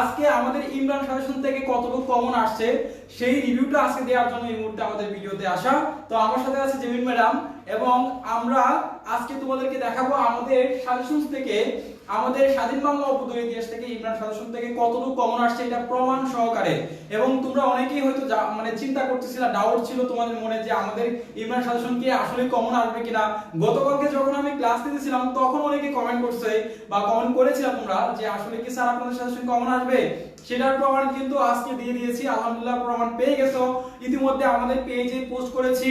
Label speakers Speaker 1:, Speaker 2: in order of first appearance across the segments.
Speaker 1: আজকে আমাদের ইমরান সাজেশন থেকে কতটুকু কমন আসছে, সেই আজকে দেওয়ার জন্য এই মুহূর্তে আমাদের আসা। তো আমার সাথে আছে জেমিন এবং আমরা আজকে তোমাদেরকে দেখাবো আমাদের সাজেশন থেকে আমাদের স্বাধীন বাংলা অভ্যুদয় ইতিহাস থেকে ইমরান সাজেশন থেকে কতটুকু কমন আসছে এটা প্রমাণ সহকারে। এবং তোমরা অনেকেই হয়তো মানে চিন্তা করতেছিলা ডাউট ছিল তোমাদের মনে যে আমাদের ইমরান সাজেশন কি আসলে কমন আসবে কিনা। গতকালকে যখন আমি ক্লাস নিতেছিলাম, তখন অনেকে কমেন্ট করছে বা কমেন্ট করেছিলাম তোমরা যে আসলে কি স্যার আপনাদের সাজেশন কমন আসবে? সেটার প্রমাণ কিন্তু আজকে দিয়ে দিয়েছি, আলহামদুলিল্লাহ প্রমাণ পেয়ে গেছো। ইতিমধ্যে আমাদের পেজে পোস্ট করেছি।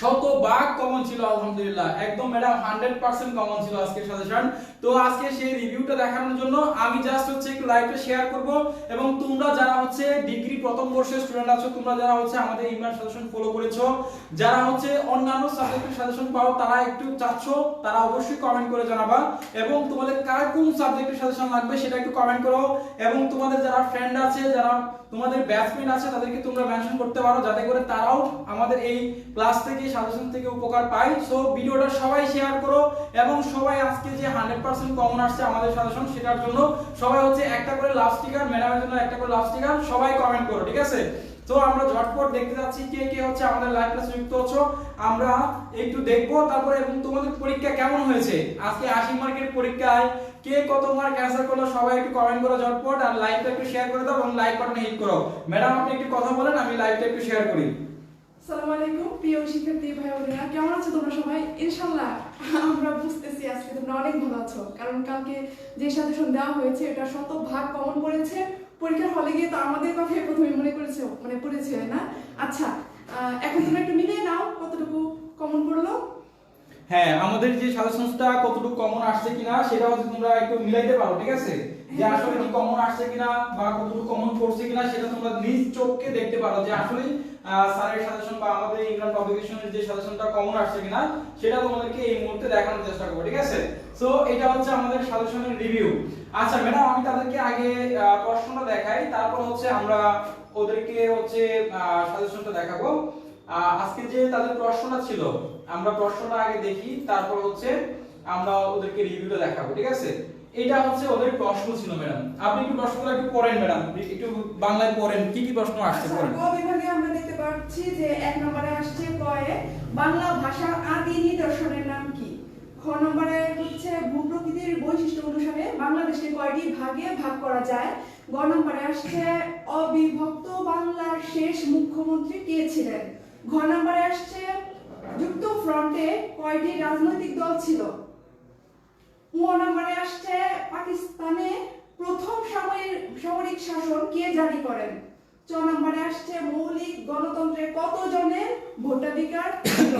Speaker 1: শত ভাগ কমন ছিল, আলহামদুলিল্লাহ। একদম ম্যাডাম হান্ড্রেড পার্সেন্ট কমন ছিল আজকের সাজেশন তো আজকে সেই রিভিউটা দেখানোর জন্য আমি জাস্ট হচ্ছে একটু শেয়ার করব এবং তোমরা যারা হচ্ছে ডিগ্রি প্রথম বর্ষের স্টুডেন্ট আছো, তোমরা যারা হচ্ছে আমাদের সাজেশন ফলো করেছ, যারা হচ্ছে অন্যান্য সাবজেক্টের সাজেশন পাও, তারা একটু চাচ্ছ, তারা অবশ্যই কমেন্ট করে জানাবা এবং তোমাদের কার কোন সাবজেক্টের সাজেশন লাগবে সেটা একটু কমেন্ট করো এবং তোমাদের যারা ফ্রেন্ড আছে, যারা তোমাদের ব্যাচমেট আছে, তাদেরকে তোমরা মেনশন করতে পারো, যাতে করে তারাও আমাদের এই ক্লাস থেকে সাজেশন থেকে উপকার পায় সো ভিডিওটা সবাই শেয়ার করো এবং সবাই আজকে যে হান্ড্রেড পার্সেন্ট কমন আসছে আমাদের সাজেশন, সেটার জন্য সবাই হচ্ছে একটা করে লাভ স্টিকার জন্য একটা করে লাভ স্টিকার সবাই কমেন্ট করো, ঠিক আছে? তো আমরা ঝটপট দেখতে যাচ্ছি কে কে হচ্ছে আমাদের লাইভ ক্লাসে যুক্ত হচ্ছো আমরা একটু দেখব, তারপরে এবং তোমাদের পরীক্ষা কেমন হয়েছে? আজকে আশি মার্কের পরীক্ষায় কে কত মার্ক অ্যান্সার করল, সবাই একটু কমেন্ট করো ঝটপট, আর লাইভটা একটু শেয়ার করে দাও এবং লাইক বাটনে হিট করো। ম্যাডাম আপনি একটু কথা বলেন, আমি লাইভটা একটু শেয়ার করি।
Speaker 2: সালাম আলাইকুম, প্রিয় শিক্ষার্থী ভাই বোনেরা। কেমন আছো তোমরা সবাই? ইনশাল্লাহ আমরা বুঝতেছি আজকে তোমরা অনেক ভালো আছো। কারণ কালকে যে সাজেশন দেওয়া হয়েছে, এটা শত ভাগ কমন পড়েছে পরীক্ষার হলে গিয়ে তো আমাদের কথাই প্রথমে মনে করেছে মানে পড়েছে না? আচ্ছা এখন তোমরা একটু মিলিয়ে নাও কতটুকু কমন পড়ল
Speaker 1: হ্যাঁ আমাদের যে সাজেশনটা কতটুকু কমন আসছে কিনা সেটা হচ্ছে তোমরা একটু মিলাইতে পারো ঠিক আছে? যে আসলে কি কমন আসছে কিনা বা কতটুকু কমন পড়ছে কিনা সেটা তোমরা নিজ চোখকে দেখতে পারো যে আসলে স্যারের সাজেশন বা আমাদের ইংল্যান্ড পাবলিকেশনের যে সাজেশনটা কমন আসছে কিনা সেটা তোমাদেরকে এই মুহূর্তে দেখানোর চেষ্টা করব ঠিক আছে? সো এটা হচ্ছে আমাদের সাজেশনের রিভিউ আচ্ছা ম্যাডাম আমি তাদেরকে আগে প্রশ্নটা দেখাই তারপর হচ্ছে আমরা ওদেরকে হচ্ছে সাজেশনটা দেখাবো। আজকে যে তাদের প্রশ্নটা ছিল আমরা প্রশ্নটা আগে দেখি তারপর হচ্ছে আমরা ওদেরকে রিভিউটা দেখাবো ঠিক আছে? এটা হচ্ছে ওদের প্রশ্ন ছিল ম্যাডাম। আপনি একটু প্রশ্নগুলো একটু পড়েন ম্যাডাম? একটু বাংলায় পড়েন কি কি প্রশ্ন আসছে
Speaker 2: আচ্ছা,
Speaker 1: পড়েন।
Speaker 2: ক বিভাগে আমরা দেখতে পাচ্ছি যে এক নম্বরে আসছে কয়ে বাংলা ভাষার আদি নিদর্শনের নাম কি? খ নম্বরে হচ্ছে ভূপ্রকৃতির বৈশিষ্ট্য অনুসারে বাংলাদেশকে কয়টি ভাগে ভাগ করা যায়? গ নম্বরে আসছে অবিভক্ত বাংলার শেষ মুখ্যমন্ত্রী কে ছিলেন? ঘ নম্বরে আসছে, যুক্ত ফ্রন্টে কয়টি রাজনৈতিক দল ছিল? ও নম্বরে আসছে পাকিস্তানে প্রথম সামরিক সামরিক শাসন কে জারি করেন? চ নম্বরে আসছে মৌলিক গণতন্ত্রে কতজনের ভোটাধিকার ছিল?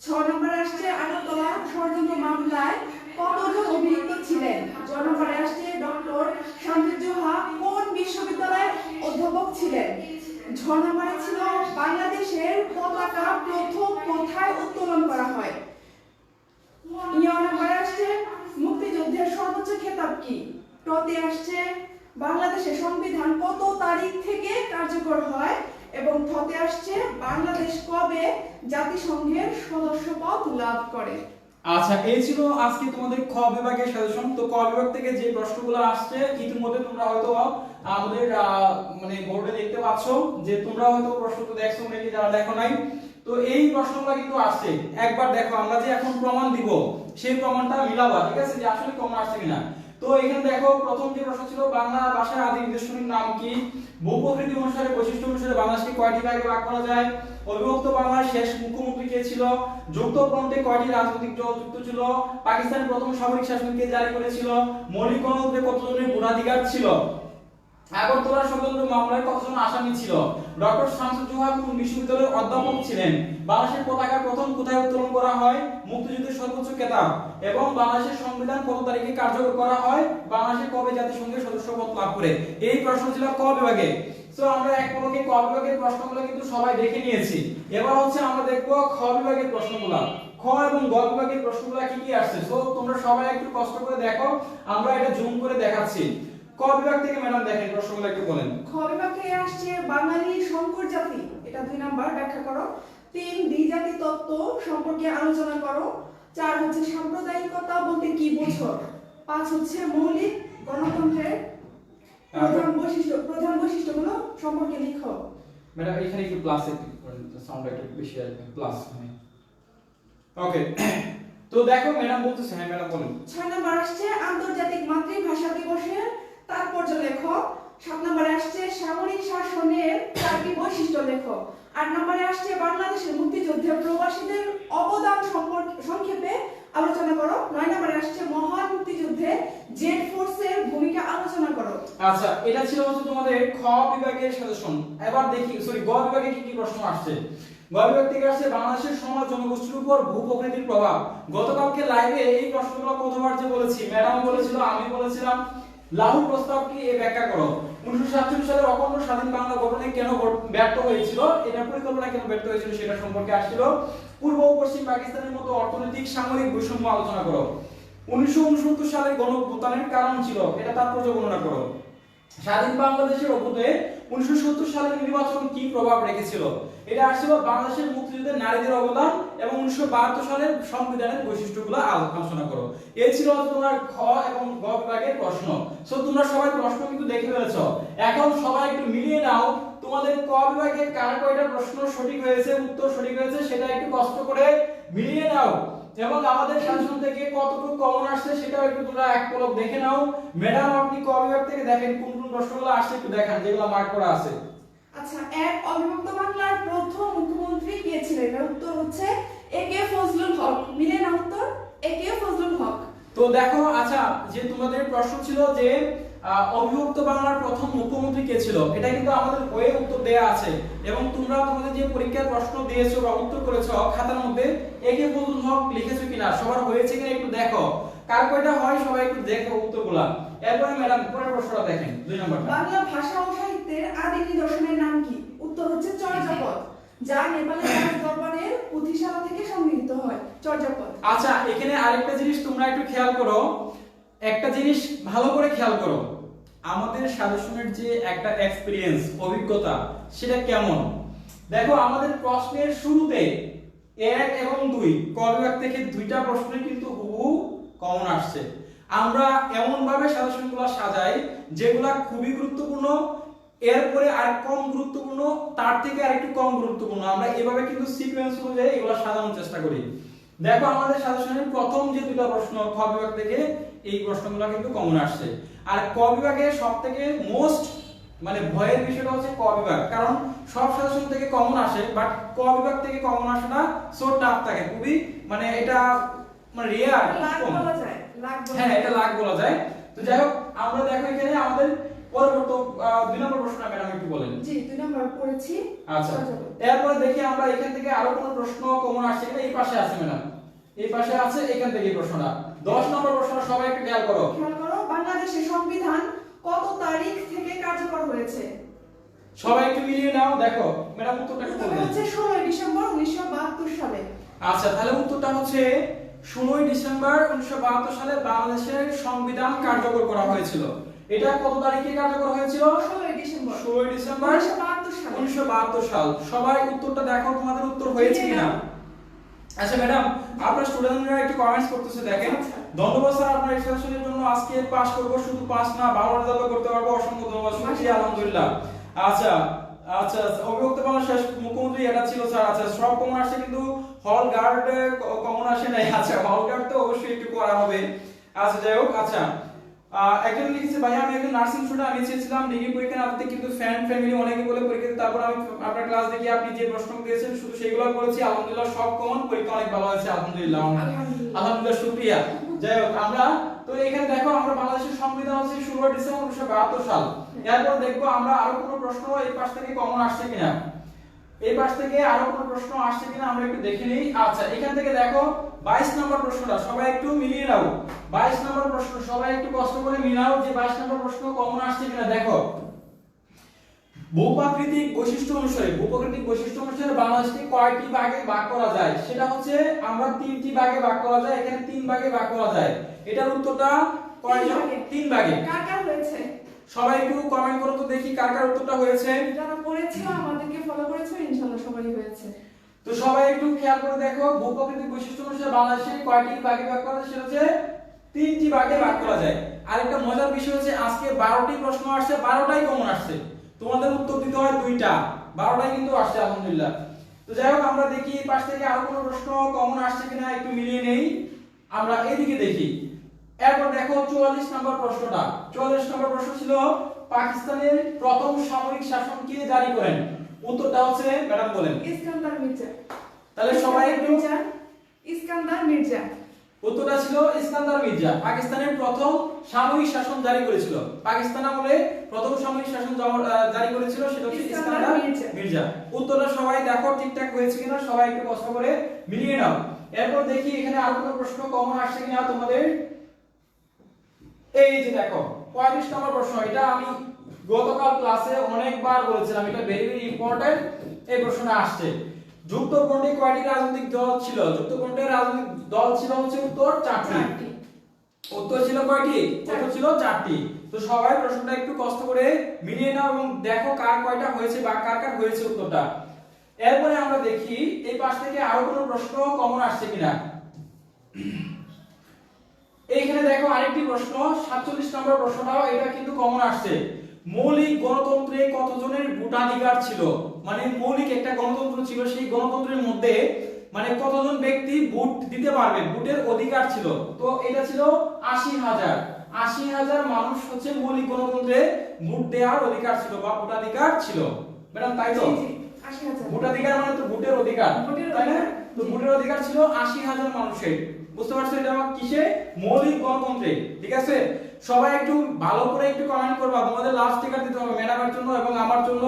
Speaker 2: ছ নম্বরে আসছে আগরতলা ষড়যন্ত্র মামলায় কতজন অভিযুক্ত ছিলেন? ছ নম্বরে আসছে ডক্টর শান্তির জোহা কোন বিশ্ববিদ্যালয়ের অধ্যাপক ছিলেন ছ নম্বরে ছিল বাংলাদেশের পতাকা প্রথম কোথায় উত্তোলন করা হয় ইয় নম্বরে আসছে মুক্তিযুদ্ধের সর্বোচ্চ খেতাব কি টতে আসছে বাংলাদেশের সংবিধান কত তারিখ থেকে কার্যকর হয় এবং থতে আসছে বাংলাদেশ কবে জাতিসংঘের সদস্যপদ লাভ করে।
Speaker 1: আচ্ছা এই ছিল আজকে তোমাদের খ বিভাগের সাজেশন তো ক বিভাগ থেকে যে প্রশ্নগুলো আসছে, ইতিমধ্যে তোমরা হয়তো আমাদের মানে বোর্ডে দেখতে পাচ্ছ যে তোমরা হয়তো প্রশ্ন তো দেখছ নাকি যারা দেখো নাই। তো এই প্রশ্নগুলো কিন্তু আসছে। একবার দেখো, আমরা যে এখন প্রমাণ দিব, সেই প্রমাণটা মিলাবা, ঠিক আছে? যে আসলে কমন আসছে কিনা। তো এখানে দেখো, প্রথম যে প্রশ্ন ছিল, বাংলা ভাষার আদি নিদর্শনের নাম কি? ভূপ্রকৃতি অনুসারে, বৈশিষ্ট্য অনুসারে বাংলাদেশকে কয়টি ভাগে ভাগ করা যায়? অবিভক্ত বাংলার শেষ মুখ্যমন্ত্রী কে ছিল? যুক্ত ফ্রন্টে কয়টি রাজনৈতিক দল যুক্ত ছিল? পাকিস্তানের প্রথম সামরিক শাসন কে জারি করেছিল? মৌলিক গণতন্ত্রে কতজনের ভোটাধিকার ছিল? আগরতলা ষড়যন্ত্র মামলায় কতজন আসামি ছিল? ডক্টর শামসুজ্জোহা কোন বিশ্ববিদ্যালয়ের অধ্যাপক ছিলেন? বাংলাদেশের পতাকা প্রথম কোথায় উত্তোলন করা হয়? মুক্তিযুদ্ধের সর্বোচ্চ খেতাব এবং বাংলাদেশের সংবিধান কত তারিখে কার্যকর করা হয়? বাংলাদেশে কবে জাতিসংঘের সদস্যপদ লাভ করে? এই প্রশ্ন ছিল ক বিভাগে। তো আমরা এক পলকে ক বিভাগের প্রশ্নগুলো কিন্তু সবাই দেখে নিয়েছি। এবার হচ্ছে আমরা দেখব খ বিভাগের প্রশ্নগুলো। খ এবং গ বিভাগের প্রশ্নগুলো কি কি আসছে? তো তোমরা সবাই একটু কষ্ট করে দেখো। আমরা এটা জুম করে দেখাচ্ছি। ক বিভাগ থেকে ম্যাডাম দেখেন প্রশ্নগুলো একটু বলেন।
Speaker 2: খ বিভাগে আসছে বাঙালি সংকর জাতি। এটা দুই নাম্বার ব্যাখ্যা করো। তিন দ্বিজাতি তত্ত্ব সম্পর্কে আলোচনা করো। চার হচ্ছে সাম্প্রদায়িকতা বলতে কি বোঝো? পাঁচ হচ্ছে মৌলিক গণতন্ত্রের প্রধান বৈশিষ্ট্য প্রধান বৈশিষ্ট্যগুলো সম্পর্কে লিখো।
Speaker 1: ম্যাডাম এখানে একটু প্লাস একটু সাউন্ড একটু বেশি আসবে প্লাস ওকে তো দেখো ম্যাডাম বলতেছে হ্যাঁ ম্যাডাম বলুন।
Speaker 2: ছয় নম্বর আসছে আন্তর্জাতিক মাতৃভাষা দিবসের তাৎপর্য লেখো সাত নম্বরে আসছে সামরিক শাসনের চারটি বৈশিষ্ট্য লেখো আট নম্বরে আসছে বাংলাদেশের মুক্তিযুদ্ধে প্রবাসীদের অবদান সংক্ষেপে আলোচনা করো। নয় নম্বরে আসছে মহান মুক্তিযুদ্ধে জেড ফোর্সের ভূমিকা আলোচনা করো।
Speaker 1: আচ্ছা এটা ছিল হচ্ছে তোমাদের খ বিভাগের সাজেশন। এবার দেখি সরি গ বিভাগে কি কি প্রশ্ন আসছে? গ থেকে আসছে, বাংলাদেশের সমাজ জনগোষ্ঠীর উপর ভূ প্রকৃতির প্রভাব। গতকালকে লাইভে এই প্রশ্নগুলো কতবার যে বলেছি ম্যাডাম বলেছিল, আমি বলেছিলাম লাহোর প্রস্তাব কি এ ব্যাখ্যা করো? উনিশশো সাতচল্লিশ সালে অখণ্ড স্বাধীন বাংলা গঠনে কেন ব্যর্থ হয়েছিল? এটা পরিকল্পনা কেন ব্যর্থ হয়েছিল সেটা সম্পর্কে আসছিল। পূর্ব ও পশ্চিম পাকিস্তানের মতো অর্থনৈতিক সামরিক বৈষম্য আলোচনা করো। উনিশশো উনসত্তর সালে গণভুতানের কারণ ছিল, এটা তাৎপর্য বর্ণনা করো। স্বাধীন বাংলাদেশের অভ্যুদয়ে উনিশশো সত্তর সালের নির্বাচন কি প্রভাব রেখেছিল? এটা আসছিল বাংলাদেশের মুক্তিযুদ্ধে নারীদের অবদান এবং উনিশশো বাহাত্তর সালের সংবিধানের বৈশিষ্ট্যগুলো আলো- আলোচনা করো। এই ছিল তোমার খ এবং গ বিভাগের প্রশ্ন। সো তোমরা সবাই প্রশ্ন কিন্তু দেখে ফেলেছো। এখন সবাই একটু মিলিয়ে নাও, তোমাদের ক বিভাগে কার কয়টা প্রশ্ন সঠিক হয়েছে, উত্তর সঠিক হয়েছে সেটা একটু কষ্ট করে মিলিয়ে নাও। এবং আমাদের শাসন থেকে কতটুকু কমন আসছে সেটাও একটু তোমরা এক পলক দেখে নাও। ম্যাডাম আপনি ক থেকে দেখেন, কোন কোন প্রশ্নগুলো আসছে একটু দেখান, যেগুলো মার্ক করা আছে।
Speaker 2: আচ্ছা এক অবিভক্ত বাংলার প্রথম মুখ্যমন্ত্রী কে ছিলেন? উত্তর হচ্ছে এ কে ফজলুল হক। মিলে না উত্তর, এ কে ফজলুল হক।
Speaker 1: তো দেখো আচ্ছা যে তোমাদের প্রশ্ন ছিল যে অবিভক্ত বাংলার প্রথম মুখ্যমন্ত্রী কে ছিল? এটা কিন্তু আমাদের বইয়ে উত্তর দেয়া আছে। এবং তোমরা তোমাদের যে পরীক্ষার প্রশ্ন দিয়েছ বা উত্তর করেছ খাতার মধ্যে, একে ফজলুল হক, লিখেছো কিনা, সবার হয়েছে কিনা একটু দেখো। কার কয়টা হয় সবাই একটু দেখো উত্তরগুলা। এরপরে ম্যাডাম, পরের প্রশ্নটা দেখেন, দুই নম্বরটা।
Speaker 2: বাংলা ভাষা ও সাহিত্যের আদি নিদর্শনের নাম কি? উত্তর হচ্ছে চর্যাপদ যা নেপালের রাজ দরবারের পুঁথিশালা থেকে সংগৃহীত হয়। চর্যাপদ।
Speaker 1: আচ্ছা এখানে আরেকটা জিনিস তোমরা একটু খেয়াল করো। একটা জিনিস ভালো করে খেয়াল করো। আমাদের সাজেশনের যে একটা এক্সপিরিয়েন্স অভিজ্ঞতা, সেটা কেমন? দেখো, আমাদের প্রশ্নের শুরুতে এক এবং দুই ক বিভাগ থেকে দুইটা প্রশ্নই কিন্তু হুবহু কমন আসছে। আমরা এমন ভাবে সাজেশনগুলো সাজাই, যেগুলা খুবই গুরুত্বপূর্ণ এরপরে আর কম গুরুত্বপূর্ণ তার থেকে আরেকটু কম গুরুত্বপূর্ণ। আমরা এভাবে কিন্তু সিকোয়েন্স অনুযায়ী এগুলো সাজানোর চেষ্টা করি। দেখো আমাদের সাজেশনের প্রথম যে দুটো প্রশ্ন খ বিভাগ থেকে এই প্রশ্নগুলো কিন্তু কমন আসছে। আর ক বিভাগে সব থেকে মোস্ট মানে ভয়ের বিষয়টা হচ্ছে ক বিভাগ। কারণ সব সাজেশন থেকে কমন আসে বাট ক বিভাগ থেকে কমন আসাটা সো টাফ থাকে খুবই মানে এটা মানে রিয়ার হ্যাঁ এটা লাখ বলা যায়। তো যাই হোক আমরা দেখো এখানে আমাদের পরবর্তী আহ, দুই নম্বর প্রশ্নটা ম্যাডাম একটু বলেন।
Speaker 2: জি দুই নম্বর পড়েছি।
Speaker 1: আচ্ছা।
Speaker 2: চর্যাপদ।
Speaker 1: দেখি আমরা এখান থেকে আরও কোনো প্রশ্ন কমন আসছে এই পাশে আছে ম্যাডাম এই পাশে আছে এখান থেকে প্রশ্নটা। দশ নম্বর প্রশ্নটা সবাই একটু খেয়াল করো।
Speaker 2: খেয়াল করো বাংলাদেশের সংবিধান কত তারিখ থেকে কার্যকর হয়েছে?
Speaker 1: সবাই একটু মিলিয়ে নাও দেখো। ম্যাডাম উত্তরটা একটু
Speaker 2: হচ্ছে ষোলোই ডিসেম্বর উনিশশো বাহাত্তর সালে।
Speaker 1: আচ্ছা তাহলে উত্তরটা হচ্ছে ষোলোই ডিসেম্বর উনিশশো বাহাত্তর সালে বাংলাদেশের সংবিধান কার্যকর করা হয়েছিল। এটা কত তারিখে কার্যকর হয়েছিল?
Speaker 2: ষোলোই ডিসেম্বর।
Speaker 1: ষোলোই ডিসেম্বর?
Speaker 2: উনিশশো বাহাত্তর সালে।
Speaker 1: সবাই উত্তরটা দেখো তোমাদের উত্তর হয়েছে কিনা? আচ্ছা ম্যাডাম আপনার স্টুডেন্টরা একটু কমেন্টস করতেছে দেখেন।
Speaker 2: আচ্ছা।
Speaker 1: ধন্যবাদ স্যার আপনার এক্সপ্রেশনের জন্য। আজকে পাস করব শুধু পাস না ভালো রেজাল্ট করতে পারব। অসংখ্য ধন্যবাদ শুনছি আলহামদুলিল্লাহ। আচ্ছা আচ্ছা অভিভুক্ত বাংলা শেষ। মুখ্যমন্ত্রী এটা ছিল স্যার। আচ্ছা সব কমন আসছে কিন্তু হল গার্ড কমন আসে নাই। আচ্ছা হল গার্ড তো অবশ্যই একটু করা হবে। আচ্ছা যাই হোক আচ্ছা। একজন লিখেছে ভাই আমি একজন নার্সিং স্টুডেন্ট আমি চেয়েছিলাম ডিগ্রি পরীক্ষা না কিন্তু ফ্যান ফ্যামিলি অনেকে বলে পরীক্ষা তারপর আমি আপনার ক্লাস দেখি আপনি যে প্রশ্ন দিয়েছেন শুধু সেগুলো করেছি আলহামদুলিল্লাহ সব কমন পরীক্ষা অনেক ভালো হয়েছে আলহামদুলিল্লাহ
Speaker 2: আলহামদুলিল্লাহ।
Speaker 1: শুকরিয়া। যাই হোক আমরা তো এখানে দেখো আমরা বাংলাদেশের সংবিধান হচ্ছে ষোলো ডিসেম্বর উনিশশো বাহাত্তর সাল। এরপর দেখব আমরা আরও কোনো প্রশ্ন এই পাশ থেকে কমন আসছে কিনা। এই পাশ থেকে আরও কোনো প্রশ্ন আসছে কিনা আমরা একটু দেখে নিই। আচ্ছা এখান থেকে দেখো 22 নম্বর প্রশ্নটা সবাই একটু মিলিয়ে নাও। 22 নম্বর প্রশ্ন সবাই একটু কষ্ট করে মিলাও যে 22 নম্বর প্রশ্ন কমন আসছে কিনা দেখো। ভূপ্রাকৃতিক বৈশিষ্ট্য অনুসারে ভূপ্রাকৃতিক বৈশিষ্ট্য অনুসারে বাংলাদেশকে কয়টি ভাগে ভাগ করা যায়? সেটা হচ্ছে আমরা তিনটি ভাগে ভাগ করা যায় এখানে তিন ভাগে ভাগ করা যায়। এটার উত্তরটা কয়
Speaker 2: তিন ভাগে। কার কার হয়েছে?
Speaker 1: সবাই একটু কমেন্ট করো তো দেখি কার কার উত্তরটা হয়েছে।
Speaker 2: যারা পড়েছো আমাদেরকে ফলো করেছে ইনশাআল্লাহ সবারই হয়েছে।
Speaker 1: তো সবাই একটু খেয়াল করে দেখো ভূপ্রকৃতিক বৈশিষ্ট্য অনুসারে বাংলাদেশে কয়টি ভাগে ভাগ করা যায়? সেটা হচ্ছে তিনটি ভাগে ভাগ করা যায়। আর একটা মজার বিষয় হচ্ছে আজকে বারোটি প্রশ্ন আসছে বারোটাই কমন আসছে। তোমাদের উত্তর দিতে হয় দুইটা। বারোটাই কিন্তু আসছে আলহামদুলিল্লাহ। তো যাই হোক আমরা দেখি পাশ থেকে আরও কোনো প্রশ্ন কমন আসছে কিনা একটু মিলিয়ে নেই। আমরা এদিকে দেখি। এরপর দেখো চুয়াল্লিশ নম্বর প্রশ্নটা। চুয়াল্লিশ নম্বর প্রশ্ন ছিল পাকিস্তানের প্রথম সামরিক শাসন কে জারি করেন? উত্তরটা হচ্ছে ম্যাডাম বলেন।
Speaker 2: ইস্কান্দার মির্জা।
Speaker 1: তাহলে সবাই একটু
Speaker 2: ইস্কান্দার মির্জা।
Speaker 1: উত্তরটা ছিল ইস্কান্দার মির্জা। পাকিস্তানের প্রথম সামরিক শাসন জারি করেছিল। পাকিস্তান আমলে প্রথম সামরিক শাসন জারি করেছিল সেটা হচ্ছে
Speaker 2: ইস্কান্দার। মির্জা।
Speaker 1: উত্তরটা সবাই দেখো ঠিকঠাক হয়েছে কিনা সবাই একটু কষ্ট করে মিলিয়ে নাও। এরপর দেখি এখানে আর কোনো প্রশ্ন কমন আসছে কিনা তোমাদের? এই যে দেখো 35 নম্বর প্রশ্ন এটা আমি গতকাল ক্লাসে অনেকবার বলেছিলাম এটা ভেরি ভেরি ইম্পর্টেন্ট এই প্রশ্নটা আসছে। যুক্তফ্রন্টে কয়টি রাজনৈতিক দল ছিল? যুক্তফ্রন্টের রাজনৈতিক দল ছিল হচ্ছে উত্তর চারটি। উত্তর ছিল কয়টি? উত্তর ছিল চারটি। তো সবাই প্রশ্নটা একটু কষ্ট করে মিলিয়ে নাও এবং দেখো কার কয়টা হয়েছে বা কার কার হয়েছে উত্তরটা। এরপরে আমরা দেখি এই পাশ থেকে আরও কোনো প্রশ্ন কমন আসছে কিনা। এইখানে দেখো আরেকটি প্রশ্ন 47 নম্বর প্রশ্নটাও এটা কিন্তু কমন আসছে। মৌলিক গণতন্ত্রে কতজনের ভোটাধিকার ছিল? মানে মৌলিক একটা গণতন্ত্র ছিল সেই গণতন্ত্রের মধ্যে মানে কতজন ব্যক্তি ভোট দিতে পারবে ভোটের অধিকার ছিল। তো এটা ছিল আশি হাজার। আশি হাজার মানুষ হচ্ছে মৌলিক গণতন্ত্রে ভোট দেওয়ার অধিকার ছিল বা ভোটাধিকার ছিল। ম্যাডাম তাই তো? ভোটাধিকার মানে তো ভোটের অধিকার।
Speaker 2: ভোটের
Speaker 1: তাই না? তো ভোটের অধিকার ছিল আশি হাজার মানুষের। বুঝতে পারছ এটা আমার কিসে মৌলিক গণতন্ত্রে। ঠিক আছে? সবাই একটু ভালো করে একটু কমেন্ট করবা। তোমাদের লাস্ট টিকার দিতে হবে ম্যাডামের জন্য এবং আমার জন্য।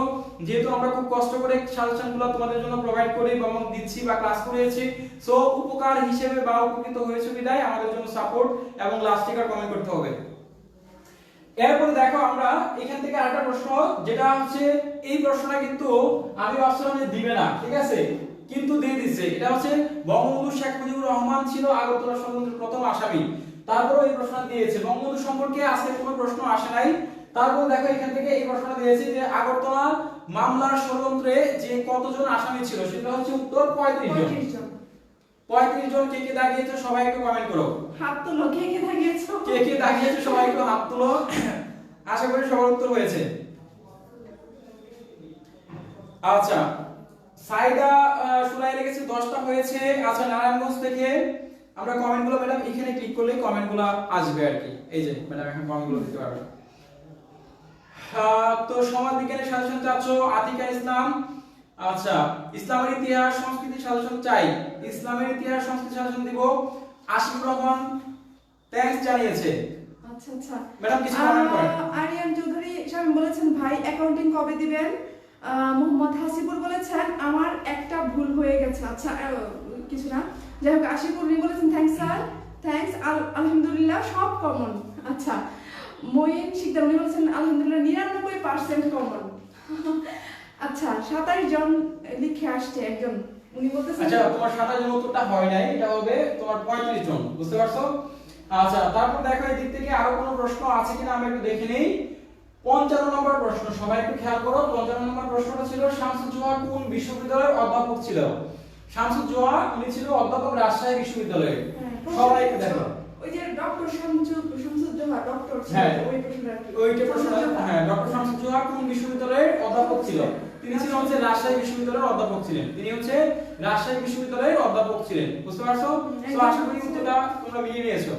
Speaker 1: যেহেতু আমরা খুব কষ্ট করে সাজেশনগুলো তোমাদের জন্য প্রোভাইড করি এবং দিচ্ছি বা ক্লাস করিয়েছি সো উপকার হিসেবে বা উপকৃত হয়েছে বিদায় আমাদের জন্য সাপোর্ট এবং লাস্ট টিকার কমেন্ট করতে হবে। এরপরে দেখো আমরা এখান থেকে আরেকটা প্রশ্ন, যেটা হচ্ছে এই প্রশ্নটা কিন্তু আমি যে দিবে না, ঠিক আছে? কিন্তু দিয়ে দিচ্ছে। এটা হচ্ছে বঙ্গবন্ধু শেখ মুজিবুর রহমান ছিল আগরতলা ষড়যন্ত্রের প্রথম আসামি। তারপরে এই প্রশ্ন দিয়েছে। বঙ্গবন্ধু সম্পর্কে আজকে কোনো প্রশ্ন আসে নাই। তারপর দেখো এখান থেকে এই প্রশ্নটা দিয়েছে যে আগরতলা মামলার ষড়যন্ত্রে যে কতজন আসামি ছিল সেটা হচ্ছে উত্তর পঁয়ত্রিশ জন।
Speaker 2: পঁয়ত্রিশ জন।
Speaker 1: কে কে দাগিয়েছে সবাই একটু কমেন্ট করো।
Speaker 2: হাত তোলো কে কে থাকিয়েছো
Speaker 1: কে কে দাগিয়েছে সবাই একটু হাত তুলো। আশা করি সবার উত্তর হয়েছে। আচ্ছা সাইদা সুরাই লিখেছে 10টা হয়েছে। আচ্ছা নারায়ণগঞ্জ থেকে আমরা কমেন্টগুলো ম্যাডাম এখানে ক্লিক করলে কমেন্টগুলো আসবে আর কি। এই যে ম্যাডাম এখন কমেন্টগুলো দিতে পারবে তো সমাজ বিজ্ঞানের সাজেশন চাচ্ছ আতিকা ইসলাম। আচ্ছা ইসলামের ইতিহাস সংস্কৃতি সাজেশন চাই। ইসলামের ইতিহাস সংস্কৃতি সাজেশন দিব। আশিক রহমান থ্যাঙ্কস জানিয়েছে।
Speaker 2: আচ্ছা আচ্ছা।
Speaker 1: ম্যাডাম কিছু কমেন্ট করেন।
Speaker 2: আরিয়ান চৌধুরী স্বামী বলেছেন ভাই অ্যাকাউন্টিং কবে দিবেন? মোহাম্মদ হাসিবুর বলেছেন আমার একটা ভুল হয়ে গেছে। আচ্ছা কিছু না। যাই হোক আশিকুর উনি বলেছেন থ্যাঙ্কস স্যার থ্যাঙ্কস আলহামদুলিল্লাহ, সব কমন আচ্ছা মঈন শিকদার উনি বলেছেন, আলহামদুলিল্লাহ, নিরানব্বই পার্সেন্ট কমন আচ্ছা সাতাশ জন লিখে আসছে একজন। উনি বলতেছেন
Speaker 1: আচ্ছা তোমার সাতাশ জন উত্তরটা হয় নাই, এটা হবে তোমার পঁয়ত্রিশ জন, বুঝতে পারছ? আচ্ছা তারপর দেখো এই দিক থেকে আরও কোনো প্রশ্ন আছে কিনা আমরা একটু দেখে নেই। পঞ্চান্ন নম্বর প্রশ্ন, সবাই একটু খেয়াল করো, পঞ্চান্ন নম্বর প্রশ্নটা ছিল শামসুজ্জোহা কোন বিশ্ববিদ্যালয়ের অধ্যাপক ছিল? শামসুজ্জোহা উনি ছিল অধ্যাপক রাজশাহী বিশ্ববিদ্যালয়ের
Speaker 2: হ্যাঁ,
Speaker 1: সবাই একটু দেখো
Speaker 2: ওই যে ডক্টর শামসু শামসুজ্জোহা ডক্টর
Speaker 1: হ্যাঁ।
Speaker 2: ওই প্রশ্নটা
Speaker 1: ওইটা প্রশ্ন হ্যাঁ ডক্টর শামসুজ্জোহা কোন বিশ্ববিদ্যালয়ের অধ্যাপক ছিল? তিনি ছিলেন হচ্ছে রাজশাহী বিশ্ববিদ্যালয়ের অধ্যাপক ছিলেন। তিনি হচ্ছে রাজশাহী বিশ্ববিদ্যালয়ের অধ্যাপক ছিলেন। বুঝতে পারছ? তো আশা করি উত্তরটা তোমরা মিলিয়ে নিয়েছো।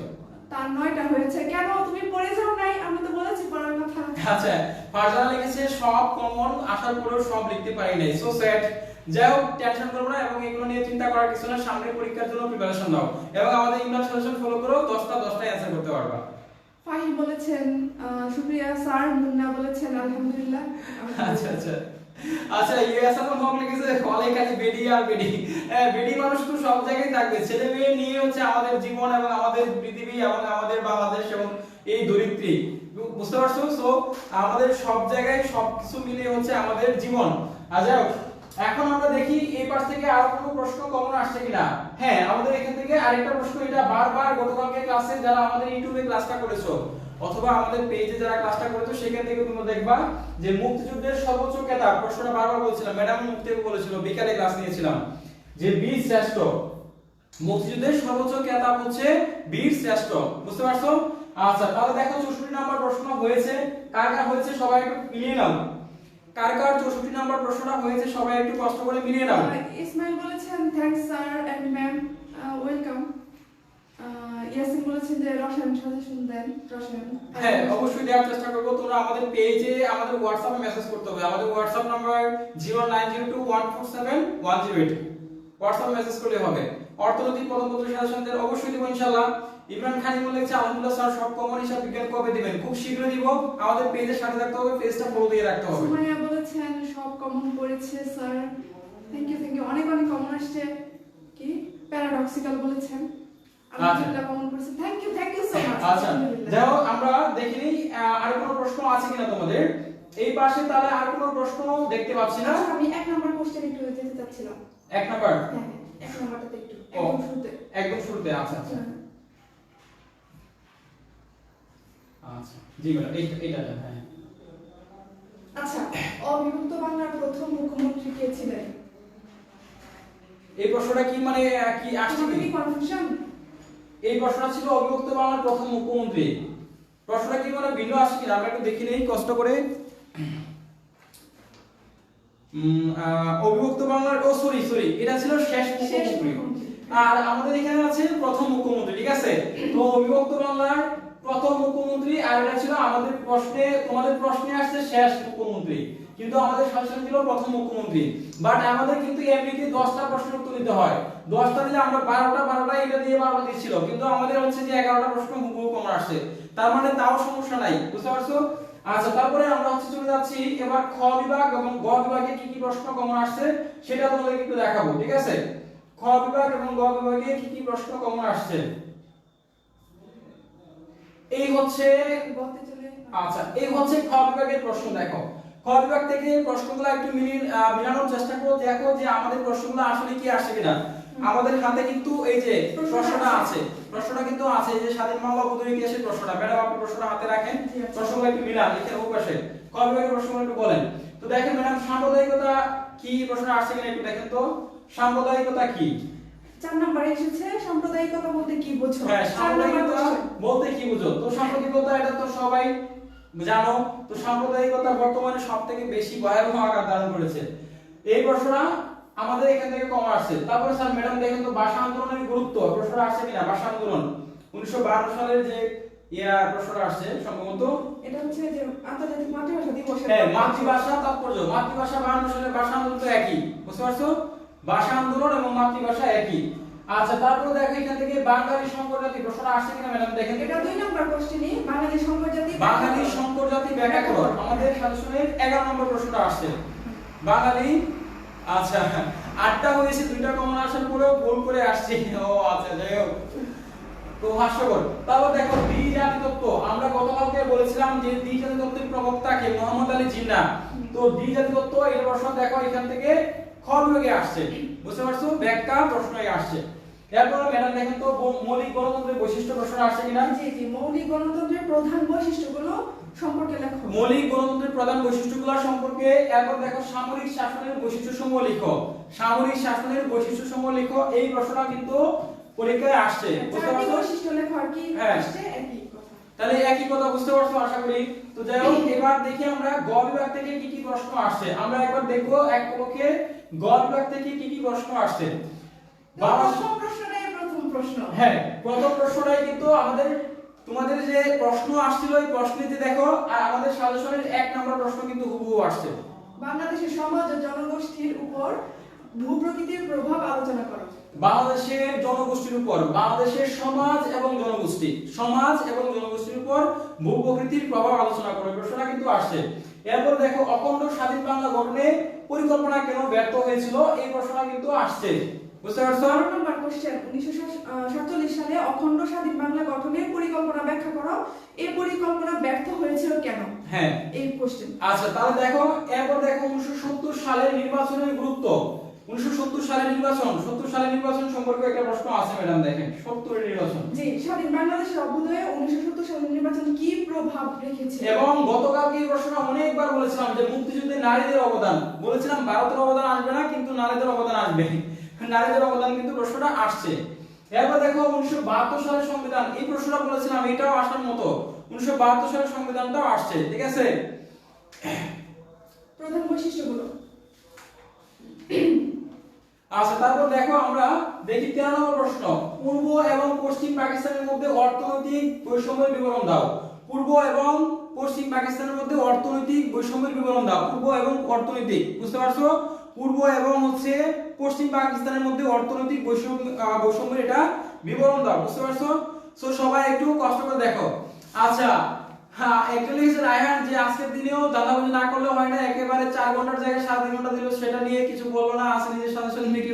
Speaker 2: তার নয়টা হয়েছে। কেন? তুমি পড়ে যাও নাই। আমি তো বলেছি পড়ার কথা।
Speaker 1: আচ্ছা ফারজানা লিখেছে সব কমন আসার পরেও সব লিখতে পারি নাই। সো স্যাড যাই হোক টেনশন করব না এবং এগুলো নিয়ে চিন্তা করার কিছু না। সামনের পরীক্ষার জন্য প্রিপারেশন নাও। এবং আমাদের ইমেল সাজেশন ফলো করো দশটা দশটায় অ্যান্সার করতে পারবা।
Speaker 2: ফাহিম বলেছেন সুপ্রিয়া স্যার মুন্না বলেছেন আলহামদুলিল্লাহ।
Speaker 1: আচ্ছা আচ্ছা। আচ্ছা ইউএসএল হক লিখেছে কলে খালি বেডি আর বেডি। হ্যাঁ বেডি মানুষ তো সব জায়গায় থাকবে। ছেলে মেয়ে নিয়ে হচ্ছে আমাদের জীবন এবং আমাদের পৃথিবী এবং আমাদের বাংলাদেশ এবং এই ধরিত্রী বুঝতে পারছ? সো আমাদের সব জায়গায় সবকিছু মিলিয়ে হচ্ছে আমাদের জীবন। আর যাই এখন আমরা দেখি এই পাশ থেকে আর কোনো প্রশ্ন কমন আসছে কিনা? হ্যাঁ আমাদের এখান থেকে আরেকটা প্রশ্ন, এটা বারবার গতকালকে ক্লাসে যারা আমাদের ইউটিউবে ক্লাসটা করেছ অথবা আমাদের পেজে যারা ক্লাসটা করেছ, সেখান থেকে তোমরা দেখবা যে মুক্তিযুদ্ধের সর্বোচ্চ খেতাব প্রশ্নটা বারবার বলছিলাম, ম্যাডাম মুক্তি বলেছিল, বিকালে ক্লাস নিয়েছিলাম, যে বীর শ্রেষ্ঠ। মুক্তিযুদ্ধের সর্বোচ্চ খেতাব হচ্ছে বীর শ্রেষ্ঠ। বুঝতে পারছ? আচ্ছা তাহলে দেখো চৌষট্টি নাম্বার প্রশ্ন হয়েছে, কার কার হয়েছে সবাই একটু মিলিয়ে নাও। কার কার চৌষট্টি নাম্বার প্রশ্নটা হয়েছে সবাই একটু কষ্ট করে মিলিয়ে নাও।
Speaker 2: ইসমাইল বলেছেন thanks sir and ma'am welcome Yasin বলেছেন যে রসায়ন সাজেশন দেন রসায়ন
Speaker 1: হ্যাঁ অবশ্যই দেওয়ার চেষ্টা করব। তোমরা আমাদের পেজে আমাদের হোয়াটসঅ্যাপে মেসেজ করতে হবে। আমাদের WhatsApp number zero nine zero two one four seven one zero eight WhatsApp message করলে হবে। অর্থনৈতিক প্রথমপত্র সাজেশনদের অবশ্যই দেবো ইনশাল্লাহ ইমরান খান ইমুল লিখছে আলহামদুলিল্লাহ স্যার সব কমন হিসাব বিজ্ঞান কবে দিবেন? খুব শীঘ্রই দিব। আমাদের পেজের সাথে থাকতে হবে পেজটা ফলো দিয়ে রাখতে হবে।
Speaker 2: সুমাইয়া বলেছেন সব কমন পড়েছে sir. Thank you thank you অনেক অনেক কমন আসছে। কি? প্যারাডক্সিক্যাল বলেছেন। আলহামদুলিল্লাহ কমন পড়েছে। Thank you thank you so much
Speaker 1: আচ্ছা। যাই আমরা দেখিনি আর কোনো প্রশ্ন আছে কিনা তোমাদের? এই পাশে তাহলে আর কোনো প্রশ্ন দেখতে পাচ্ছি না।
Speaker 2: আচ্ছা আমি এক নম্বর কোশ্চেন একটু যেতে চাচ্ছিলাম।
Speaker 1: এক নাম্বার
Speaker 2: হ্যাঁ এক
Speaker 1: ও।
Speaker 2: একদম শুরুতে
Speaker 1: একদম শুরুতে আচ্ছা আচ্ছা। জি ম্যাডাম এইটা এইটা হ্যাঁ।
Speaker 2: আচ্ছা অবিভক্ত বাংলার প্রথম মুখ্যমন্ত্রী কে ছিলেন?
Speaker 1: এই প্রশ্নটা কি মানে কি আসছে কি?
Speaker 2: কনফিউশন
Speaker 1: এই প্রশ্নটা ছিল অবিভক্ত বাংলার প্রথম মুখ্যমন্ত্রী। প্রশ্নটা কি মানে ভিন্ন আসছে কিনা? আমরা একটু দেখি নেই কষ্ট করে। অবিভক্ত বাংলার ও সরি সরি এটা ছিল শেষ মুখ্যমন্ত্রী। আর আমাদের এখানে আছে প্রথম মুখ্যমন্ত্রী, ঠিক আছে? তো অবিভক্ত বাংলার প্রথম মুখ্যমন্ত্রী, আর এটা ছিল আমাদের প্রশ্নে, তোমাদের প্রশ্নে আসছে শেষ মুখ্যমন্ত্রী, কিন্তু আমাদের শাসন ছিল প্রথম মুখ্যমন্ত্রী। বাট আমাদের কিন্তু এমনিতে দশটা প্রশ্নের উত্তর দিতে হয়। দশটা দিলে আমরা বারোটা বারোটা এটা দিয়ে বারোটা দিচ্ছিল, কিন্তু আমাদের হচ্ছে যে এগারোটা প্রশ্ন হুবহু কমন আসছে। তার মানে তাও সমস্যা নাই, বুঝতে পারছ? আচ্ছা তারপরে আমরা হচ্ছে চলে যাচ্ছি, এবার খ বিভাগ এবং গ বিভাগে কি কি প্রশ্ন কমন আসছে, সেটা তোমাদেরকে একটু দেখাবো, ঠিক আছে? খ বিভাগ এবং গ বিভাগে কি কি প্রশ্ন কমন আসছে? এই হচ্ছে আচ্ছা এই হচ্ছে খ বিভাগের প্রশ্ন দেখো। খ বিভাগ থেকে প্রশ্নগুলো একটু মিলানোর চেষ্টা করো। দেখো যে আমাদের প্রশ্নগুলো আসলে কি আসছে কিনা। আমাদের হাতে কিন্তু এই যে
Speaker 2: প্রশ্নটা আছে।
Speaker 1: প্রশ্নটা কিন্তু আছে এই যে স্বাধীন বাংলা অবধি ইতিহাসের প্রশ্নটা। ম্যাডাম আপনি প্রশ্নটা হাতে রাখেন।
Speaker 2: আচ্ছা।
Speaker 1: প্রশ্নগুলো একটু মিলান এখানে ও পাশে ক বিভাগের প্রশ্নগুলো একটু বলেন। তো দেখেন ম্যাডাম সাম্প্রদায়িকতা কি প্রশ্ন আসছে কিনা একটু দেখেন তো। সাম্প্রদায়িকতা কি?
Speaker 2: চার নম্বরে এসেছে সাম্প্রদায়িকতা বলতে কি বোঝো?
Speaker 1: হ্যাঁ সাম্প্রদায়িকতা বলতে কি বুঝো? তো সাম্প্রদায়িকতা এটা তো সবাই জানো। তো সাম্প্রদায়িকতা বর্তমানে সব থেকে বেশি ভয়াবহ আকার ধারণ করেছে। এই প্রশ্নটা আমাদের এখান থেকে কম আসছে। তারপরে স্যার ম্যাডাম দেখেন তো ভাষা আন্দোলনের গুরুত্ব প্রশ্নটা আসছে কিনা? ভাষা আন্দোলন। উনিশশো বারো সালের যে ইয়া প্রশ্নটা আসছে সম্ভবত।
Speaker 2: এটা হচ্ছে যে আন্তর্জাতিক মাতৃভাষা দিবসের
Speaker 1: হ্যাঁ মাতৃভাষা তাৎপর্য। মাতৃভাষা বাহান্ন সালের ভাষা আন্দোলন তো একই। বুঝতে পারছ? ভাষা আন্দোলন এবং মাতৃভাষা একই। আচ্ছা তারপরে দেখো এখান থেকে বাঙালি সংকর জাতি প্রশ্নটা আসছে কিনা ম্যাডাম দেখেন।
Speaker 2: এটা। দুই নম্বর কোশ্চেনই বাঙালি সংকরজাতি
Speaker 1: বাঙালি সংকর জাতি ব্যাখ্যা করো। আমাদের সাজেশনের এগারো নম্বর প্রশ্নটা আসছে। বাঙালি আচ্ছা আটটা হয়েছে দুইটা কমন আসার পরেও ভুল করে আসছে। ও আচ্ছা যাই হোক। তো হাস্যকর। তারপর দেখো দ্বি জাতি তত্ত্ব। আমরা গতকালকে বলেছিলাম যে দ্বি জাতি তত্ত্বের প্রবক্তা কে? মোহাম্মদ আলী জিন্না তো দ্বি জাতি তত্ত্ব এই প্রশ্ন দেখো এখান থেকে খ বিভাগে আসছে। বুঝতে পারছ? ব্যাখ্যা প্রশ্নই আসছে। এরপর ম্যাডাম দেখেন তো মৌলিক গণতন্ত্রের বৈশিষ্ট্য প্রশ্ন আসছে কিনা?
Speaker 2: জি জি মৌলিক গণতন্ত্রের প্রধান বৈশিষ্ট্যগুলো সম্পর্কে লেখো।
Speaker 1: মৌলিক গণতন্ত্রের প্রধান বৈশিষ্ট্যগুলো সম্পর্কে এরপর দেখো সামরিক শাসনের বৈশিষ্ট্য সমূহ লিখো। সামরিক শাসনের বৈশিষ্ট্য সমূহ লিখো এই প্রশ্নটা কিন্তু পরীক্ষায় আসছে। বুঝতে পারছ?
Speaker 2: বৈশিষ্ট্য লেখো আর কি
Speaker 1: হ্যাঁ।
Speaker 2: আসছে একই
Speaker 1: তাহলে একই কথা বুঝতে পারছ আশা করি? তো যাই হোক এবার দেখি আমরা গ বিভাগ থেকে কি কি প্রশ্ন আসছে। আমরা একবার দেখব এক পক্ষে গ বিভাগ থেকে কি কি প্রশ্ন আসছে?
Speaker 2: প্রথম প্রশ্নটাই প্রথম প্রশ্ন।
Speaker 1: হ্যাঁ প্রথম প্রশ্নটাই কিন্তু আমাদের তোমাদের যে প্রশ্ন আসছিল এই প্রশ্নেতে দেখো আর আমাদের সাজেশনের এক নম্বর প্রশ্ন কিন্তু হুবহু আসছে।
Speaker 2: বাংলাদেশের সমাজ ও জনগোষ্ঠীর উপর ভূপ্রকৃতির প্রভাব আলোচনা করো।
Speaker 1: বাংলাদেশের জনগোষ্ঠীর উপর বাংলাদেশের সমাজ এবং জনগোষ্ঠী সমাজ এবং জনগোষ্ঠীর উপর ভূপ্রকৃতির প্রভাব আলোচনা করে প্রশ্নটা কিন্তু আসছে। এরপর দেখো অখণ্ড স্বাধীন বাংলা গঠনে পরিকল্পনা কেন ব্যর্থ হয়েছিল? এই প্রশ্নটা কিন্তু আসছে। বুঝতে পারছ?
Speaker 2: নাম্বার নম্বর কোশ্চেন উনিশশো সাতচল্লিশ সালে অখণ্ড স্বাধীন বাংলা গঠনের পরিকল্পনা ব্যাখ্যা করো। এই পরিকল্পনা ব্যর্থ হয়েছিল কেন?
Speaker 1: হ্যাঁ।
Speaker 2: এই কোশ্চেন
Speaker 1: আচ্ছা তাহলে দেখো এরপর দেখো উনিশশো সত্তর সালের নির্বাচনের গুরুত্ব। উনিশশো সালের নির্বাচন সত্তর সালের নির্বাচন সম্পর্কে একটা প্রশ্ন আছে ম্যাডাম দেখেন সত্তরের নির্বাচন।
Speaker 2: জি স্বাধীন বাংলাদেশের অভ্যুদয়ে উনিশশো সত্তর সালের নির্বাচন কি প্রভাব রেখেছে?
Speaker 1: এবং গতকালকে এই প্রশ্নটা অনেকবার বলেছিলাম যে মুক্তিযুদ্ধে নারীদের অবদান বলেছিলাম ভারতের অবদান আসবে না কিন্তু নারীদের অবদান আসবে। নারীদের অবদান কিন্তু প্রশ্নটা আসছে। এরপর দেখো উনিশশো বাহাত্তর সালের সংবিধান এই প্রশ্নটা বলেছিলাম এটাও আসার মতো। উনিশশো বাহাত্তর সালের সংবিধানটাও আসছে ঠিক আছে?
Speaker 2: প্রধান বৈশিষ্ট্যগুলো।
Speaker 1: আচ্ছা তারপর দেখো আমরা দেখি তেরো নম্বর প্রশ্ন। পূর্ব এবং পশ্চিম পাকিস্তানের মধ্যে অর্থনৈতিক বৈষম্যের বিবরণ দাও। পূর্ব এবং পশ্চিম পাকিস্তানের মধ্যে অর্থনৈতিক বৈষম্যের বিবরণ দাও। পূর্ব এবং অর্থনৈতিক, বুঝতে পারছ? পূর্ব এবং হচ্ছে পশ্চিম পাকিস্তানের মধ্যে অর্থনৈতিক বৈষম্য বৈষম্যের এটা বিবরণ দাও, বুঝতে পারছ? সো সবাই একটু কষ্ট করে দেখো। আচ্ছা হ্যাঁ অ্যাকচুয়ালি রায়হান যে আজকের দিনেও দাদাবাজি না করলে হয় না একেবারে চার ঘণ্টার জায়গায় সাড়ে তিন ঘণ্টা দিল সেটা নিয়ে কিছু বলল না নিজের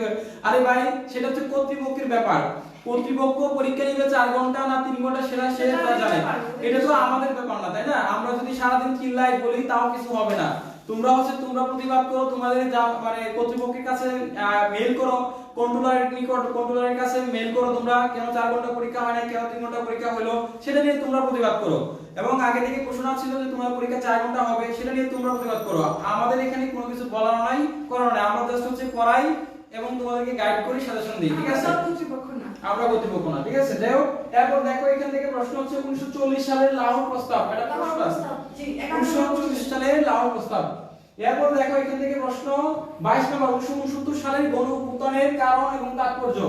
Speaker 1: হয় আরে ভাই সেটা হচ্ছে কর্তৃপক্ষের ব্যাপার। কর্তৃপক্ষ পরীক্ষা নিবে চার ঘণ্টা না তিন ঘণ্টা সেটা সে জানে। এটা তো আমাদের ব্যাপার না তাই না? আমরা যদি সারাদিন চিল্লাই বলি তাও কিছু হবে না। তোমরা হচ্ছে তোমরা প্রতিবাদ করো তোমাদের যা মানে কর্তৃপক্ষের কাছে মেল করো। কন্ট্রোলারের নিকট কন্ট্রোলারের কাছে মেল করো তোমরা কেন চার ঘণ্টা পরীক্ষা হয় না কেন তিন ঘণ্টা পরীক্ষা হলো সেটা নিয়ে তোমরা প্রতিবাদ করো। এবং আগে থেকে ঘোষণা ছিল যে তোমার পরীক্ষা চার ঘণ্টা হবে সেটা নিয়ে তোমরা প্রতিবাদ করো। আমাদের এখানে কোনো কিছু বলার নাই করার নাই। আমরা জাস্ট হচ্ছে করাই এবং তোমাদেরকে গাইড করি সাজেশন দিই ঠিক আছে?
Speaker 2: আমরা কর্তৃপক্ষ না।
Speaker 1: আমরা কর্তৃপক্ষ না ঠিক আছে? যাই হোক এরপর দেখো এখান থেকে প্রশ্ন হচ্ছে উনিশশো চল্লিশ সালের লাহোর প্রস্তাব। এটা
Speaker 2: প্রস্তাব,
Speaker 1: উনিশশো চল্লিশ সালের লাহোর প্রস্তাব। এরপর দেখো এখান থেকে প্রশ্ন বাইশ নম্বর উনিশশো উনসত্তর সালের গণ অভ্যুত্থানের কারণ এবং তাৎপর্য।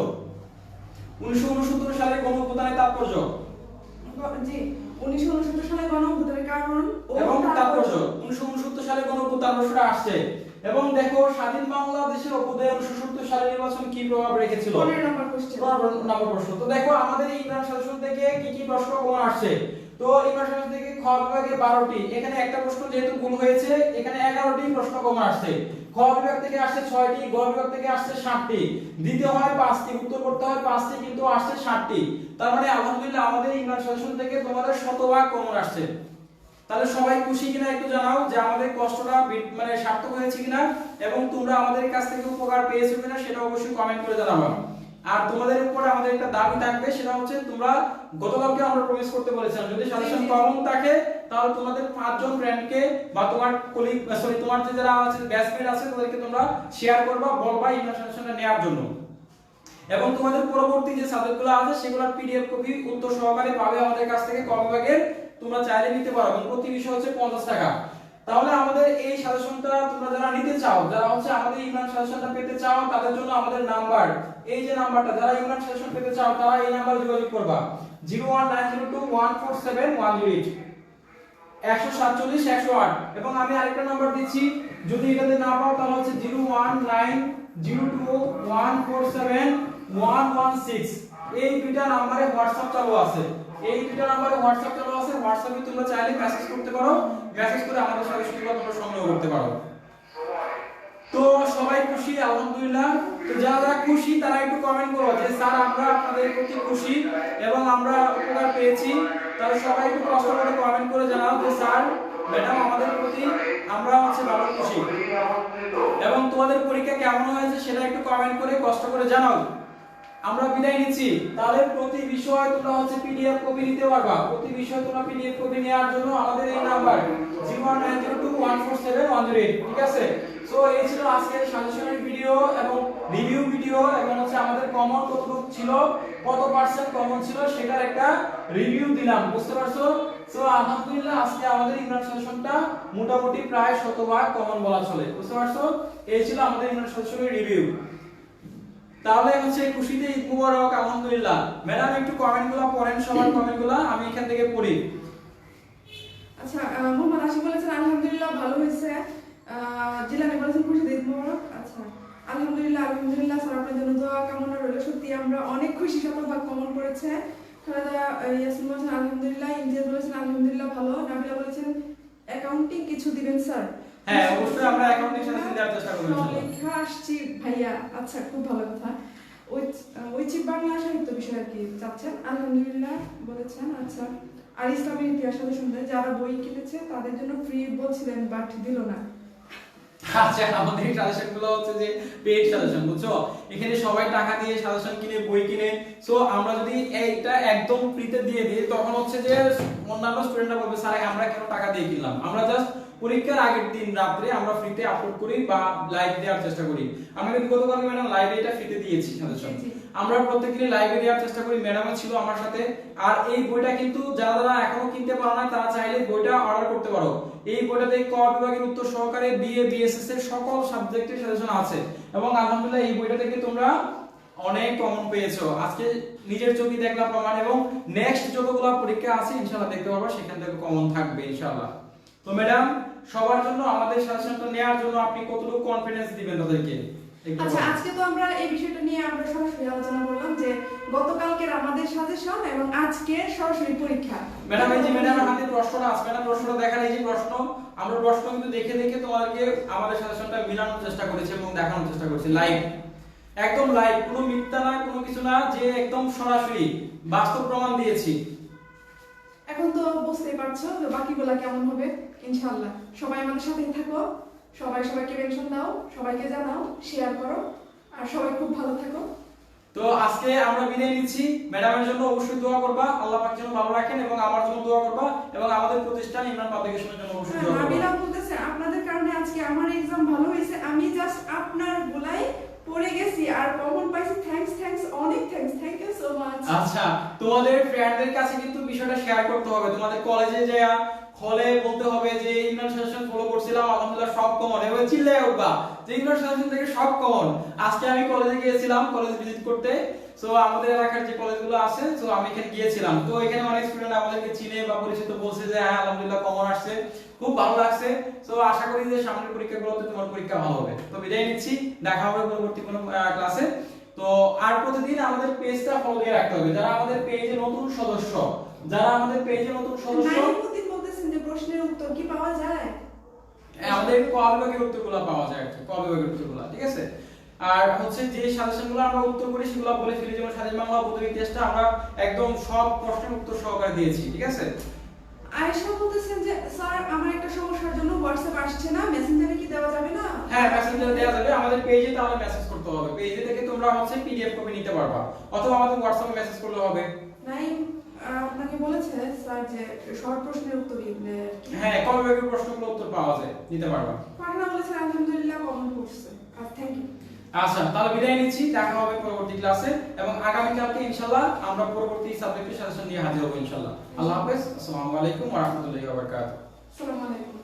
Speaker 1: উনিশশো উনসত্তর সালের গণ অভ্যুত্থানের তাৎপর্য।
Speaker 2: জি উনিশশো উনসত্তর সালে গণঅভ্যুত্থানের কারণ
Speaker 1: এবং তাৎপর্য। উনিশশো উনসত্তর সালে গণ অভ্যুত্থান প্রশ্নটা আসছে। এবং দেখো স্বাধীন বাংলাদেশের অভ্যুদয়ে উনিশশো সত্তর সালের নির্বাচন কি প্রভাব রেখেছিল?
Speaker 2: পনেরো নম্বর কোশ্চেন
Speaker 1: পনেরো নম্বর প্রশ্ন। তো দেখো আমাদের এই ইমরান শাসন থেকে কি কি প্রশ্ন কমন আসছে? তো ইমরান শাসন থেকে খ বিভাগে বারোটি, এখানে একটা প্রশ্ন যেহেতু ভুল হয়েছে, এখানে এগারোটি প্রশ্ন কমন আসছে। খ বিভাগ থেকে আসছে ছয়টি, গ বিভাগ থেকে আসছে সাতটি। দিতে হয় পাঁচটি, উত্তর করতে হয় পাঁচটি, কিন্তু আসছে সাতটি। তার মানে আলহামদুলিল্লাহ আমাদের ইমরান শাসন থেকে তোমাদের শতভাগ কমন আসছে। তাহলে সবাই খুশি কিনা একটু জানাও যে আমাদের কষ্টটা মানে সার্থক হয়েছে কিনা, এবং তোমরা আমাদের কাছ থেকে উপকার পেয়েছ কিনা সেটা অবশ্যই কমেন্ট করে জানাবা। আর তোমাদের উপরে আমাদের একটা দাবি থাকবে সেটা হচ্ছে তোমরা গতকালকে আমরা প্রমিস করতে বলেছিলাম যদি সাজেশন কমন থাকে তাহলে তোমাদের পাঁচজন ফ্রেন্ডকে বা তোমার কলিগ সরি তোমার যে যারা আছে ব্যাচমেট আছে তাদেরকে তোমরা শেয়ার করবা বলবা এই সাজেশনটা নেওয়ার জন্য। এবং তোমাদের পরবর্তী যে সাবজেক্টগুলো আছে সেগুলোর পিডিএফ কপি উত্তর সহকারে পাবে আমাদের কাছ থেকে কম ভাগের তোমরা চাইলে নিতে পারো। এবং প্রতি বিষয় হচ্ছে পঞ্চাশ টাকা। তাহলে আমাদের এই সাজেশনটা তোমরা যারা নিতে চাও, যারা হচ্ছে আমাদের ইমরান সাজেশনটা পেতে চাও, তাদের জন্য আমাদের নাম্বার। এই যে নাম্বারটা, যারা ইমরান সাজেশন পেতে চাও, তারা এই নাম্বারে যোগাযোগ করবা। Zero one nine zero two one four seven one zero eight. একশো সাতচল্লিশ, একশো আট। এবং আমি আরেকটা নাম্বার দিচ্ছি, যদি এটাতে না পাও, তাহলে হচ্ছে zero one nine zero two one four seven one one six. এই দুইটা নাম্বারে হোয়াটসঅ্যাপ চালু আছে। এই দুইটা নাম্বারে হোয়াটসঅ্যাপ চালু আছে, হোয়াটসঅ্যাপে তোমরা চাইলে মেসেজ করতে পারো। মেসেজ করে আমাদের সাথে সুবিধা তোমরা সংগ্রহ করতে পারো। তো সবাই খুশি? আলহামদুলিল্লাহ। তো যারা যারা খুশি, তারা একটু কমেন্ট করো যে, স্যার, আমরা আপনাদের প্রতি খুশি এবং আমরা উপকার পেয়েছি। তাহলে সবাই একটু কষ্ট করে কমেন্ট করে জানাও যে, স্যার ম্যাডাম আমাদের প্রতি আমরা হচ্ছে ভালো খুশি। এবং তোমাদের পরীক্ষা কেমন হয়েছে সেটা একটু কমেন্ট করে কষ্ট করে জানাও। আমরা বিদায় নিচ্ছি। তাহলে প্রতি বিষয় তোমরা হচ্ছে পিডিএফ কপি নিতে পারবা। প্রতি বিষয় তোমরা পিডিএফ কপি নেওয়ার জন্য আমাদের এই নাম্বার জিরো ঠিক আছে? সো এই ছিল আজকের সাজেশনের ভিডিও এবং রিভিউ ভিডিও এবং হচ্ছে আমাদের কমন কতটুকু ছিল, কত পার্সেন্ট কমন ছিল সেটার একটা রিভিউ দিলাম, বুঝতে পারছ? সো আলহামদুলিল্লাহ আজকে আমাদের ইমরান সাজেশনটা মোটামুটি প্রায় শতভাগ কমন বলা চলে, বুঝতে পারছ? এই ছিল আমাদের ইমরান সাজেশনের রিভিউ তাহলে হচ্ছে খুশিতে ঈদ মুবারক আলহামদুলিল্লাহ। ম্যাডাম একটু কমেন্টগুলো পড়েন সবার কমেন্টগুলো আমি এখান থেকে পড়ি।
Speaker 2: আচ্ছা মোহাম্মদ আশিক বলেছেন আলহামদুলিল্লাহ ভালো হয়েছে। জিলানি বলেছেন খুশি ঈদ মোবারক। আচ্ছা আলহামদুলিল্লাহ আলহামদুলিল্লাহ স্যার আপনার জন্য দোয়া কামনা রইল। সত্যি আমরা অনেক খুশি শতভাগ কমন করেছে খালেদা আহ, ইয়াসিন বলেছেন আলহামদুলিল্লাহ। ইমতিয়াজ বলেছেন আলহামদুলিল্লাহ ভালো। নাবিলা বলেছেন অ্যাকাউন্টিং কিছু দিবেন স্যার।
Speaker 1: হ্যাঁ অবশ্যই আমরা অ্যাকাউন্টিং সাথে দেওয়ার চেষ্টা করব
Speaker 2: লেখা আসছি। ভাইয়া আচ্ছা খুব ভালো কথা। ঐচ্ছিক বাংলা সাহিত্য বিষয় আর কি চাচ্ছেন? আলহামদুলিল্লাহ বলেছেন। আচ্ছা আর ইসলামের ইতিহাস সাথে যারা বই কিনেছে তাদের জন্য ফ্রি বলছিলেন বাট দিল না।
Speaker 1: আচ্ছা আমাদের সাজেশনগুলো হচ্ছে যে পেড সাজেশন বুঝছ? এখানে সবাই টাকা দিয়ে সাজেশন কিনে বই কিনে। সো আমরা যদি এইটা একদম ফ্রিতে দিয়ে দিই তখন হচ্ছে যে অন্যান্য স্টুডেন্টরা বলবে স্যার আমরা কেন টাকা দিয়ে কিনলাম? আমরা জাস্ট পরীক্ষার আগের দিন রাত্রে আমরা ফ্রিতে আপলোড করি বা লাইভ দেওয়ার চেষ্টা করি। আমরা কিন্তু গতকাল ম্যাডাম লাইভে এটা ফ্রিতে দিয়েছি। আমরা প্রত্যেকদিনই লাইভে দেওয়ার চেষ্টা করি ম্যাডামও ছিল আমার সাথে। আর এই বইটা কিন্তু যারা যারা এখনও কিনতে পারো না তারা চাইলে বইটা অর্ডার করতে পারো। এই বইটাতে ক বিভাগের উত্তর সহকারে বিএ বিএসএস এর সকল সাবজেক্টের সাজেশন আছে। এবং আলহামদুলিল্লাহ এই বইটা থেকে তোমরা অনেক কমন পেয়েছ। আজকে নিজের চোখে দেখলাম প্রমাণ এবং নেক্সট যতগুলো পরীক্ষা আছে ইনশাআল্লাহ দেখতে পারব সেখান থেকে কমন থাকবে ইনশাআল্লাহ। তো ম্যাডাম সবার জন্য আমাদের সাজেশনটা নেওয়ার জন্য আপনি কতটুকু কনফিডেন্স দিবেন তাদেরকে?
Speaker 2: আচ্ছা আজকে তো আমরা এই বিষয়টা নিয়ে আমরা সরাসরি আলোচনা করলাম যে গতকালকের আমাদের সাজেশন এবং আজকে সরাসরি পরীক্ষা।
Speaker 1: ম্যাডাম এই যে ম্যাডামের হাতে প্রশ্নটা আছে ম্যাডাম প্রশ্নটা দেখার এই যে প্রশ্ন আমরা প্রশ্ন কিন্তু দেখে দেখে তোমাদেরকে আমাদের সাজেশনটা মিলানোর চেষ্টা করেছি এবং দেখানোর চেষ্টা করেছি। লাইভ একদম লাইভ কোনো মিথ্যা না কোনো কিছু না যে একদম সরাসরি বাস্তব প্রমাণ দিয়েছি।
Speaker 2: এখন তো বুঝতেই পারছ যে বাকিগুলা কেমন হবে? ইনশাআল্লাহ। সবাই আমাদের সাথেই থাকো। সবাই সবাইকে মেনশন দাও সবাইকে জানাও শেয়ার করো আর সবাই খুব ভালো থাকো।
Speaker 1: তো আজকে আমরা বিদায় নিচ্ছি। ম্যাডামের জন্য অবশ্যই দোয়া করবা। আল্লাহ পাক যেন ভালো রাখেন এবং আমার জন্য দোয়া করবা এবং আমাদের প্রতিষ্ঠান ইমরান পাবলিকেশনের জন্য অবশ্যই
Speaker 2: হ্যাঁ,
Speaker 1: দোয়া করবা।
Speaker 2: নাবিলা বলতেছে আপনাদের কারণে আজকে আমার এক্সাম ভালো হয়েছে। আমি জাস্ট আপনার গুলাই পড়ে গেছি আর কমন পাইছি। থ্যাঙ্কস থ্যাঙ্কস অনেক thanks thank you so much
Speaker 1: আচ্ছা তোমাদের ফ্রেন্ডদের কাছে কিন্তু বিষয়টা শেয়ার করতে হবে। তোমাদের কলেজে যায়া হলে বলতে হবে যে ইমরান সেশন ফলো করছিলাম, আলহামদুলিল্লাহ সব কমন এবার চিল্লায় উঠবা যে, ইমরান সেশন থেকে সব কমন আজকে আমি কলেজে গিয়েছিলাম কলেজ ভিজিট করতে। সো আমাদের এলাকার যে কলেজগুলো আছে সো আমি এখানে গিয়েছিলাম। তো এখানে অনেক স্টুডেন্ট আমাদেরকে চিনে বা পরিচিত বলছে যে হ্যাঁ আলহামদুলিল্লাহ কমন আসছে। খুব ভালো লাগছে। সো আশা করি যে সামনের পরীক্ষাগুলোতে তোমার পরীক্ষা ভালো হবে। তো বিদায় নিচ্ছি। দেখা হবে পরবর্তী কোনো ক্লাসে তো আর প্রতিদিন আমাদের পেজটা ফলো দিয়ে রাখতে হবে। যারা আমাদের পেজে নতুন সদস্য যারা আমাদের পেজে নতুন সদস্য
Speaker 2: নাইমুদ্দিন বলতেছেন যে প্রশ্নের উত্তর কি পাওয়া যায়?
Speaker 1: আমাদের ক বিভাগের উত্তরগুলো পাওয়া যায় আর কি। ক বিভাগের উত্তরগুলো ঠিক আছে? আর হচ্ছে যে সাজেশনগুলো আমরা উত্তর করি সেগুলো বলে ফেলি। যেমন স্বাধীন বাংলা বোধ ইতিহাসটা আমরা একদম সব প্রশ্নের উত্তর সহকারে দিয়েছি ঠিক আছে?
Speaker 2: আয়েশা বলতেছেন যে স্যার আমার একটা সমস্যার জন্য হোয়াটসঅ্যাপ আসছে না মেসেঞ্জারে কি দেওয়া যাবে না?
Speaker 1: হ্যাঁ মেসেঞ্জারে দেওয়া যাবে। আমাদের পেজে তাহলে মেসেজ করতে হবে। পেজে থেকে তোমরা হচ্ছে পিডিএফ কপি নিতে পারবা। অথবা আমাদের হোয়াটসঅ্যাপে মেসেজ করলে হবে।
Speaker 2: নাই আপনাকে বলেছে স্যার যে শর্ট প্রশ্নের উত্তর কি।
Speaker 1: হ্যাঁ ক বিভাগের প্রশ্নগুলো উত্তর পাওয়া যায় নিতে পারবা।
Speaker 2: পাঠানা বলেছে আলহামদুলিল্লাহ কমন করছে আর থ্যাংক ইউ
Speaker 1: আচ্ছা তাহলে বিদায় নিচ্ছি, দেখা হবে পরবর্তী ক্লাসে, এবং আগামী কালকে ইনশাআল্লাহ আমরা পরবর্তী সাবজেক্টের সাজেশন নিয়ে হাজির হব ইনশাআল্লাহ। আল্লাহ হাফেজ, আসসালামু আলাইকুম ওয়া রাহমাতুল্লাহি ওয়া বারাকাতুহু।
Speaker 2: আসসালামু আলাইকুম।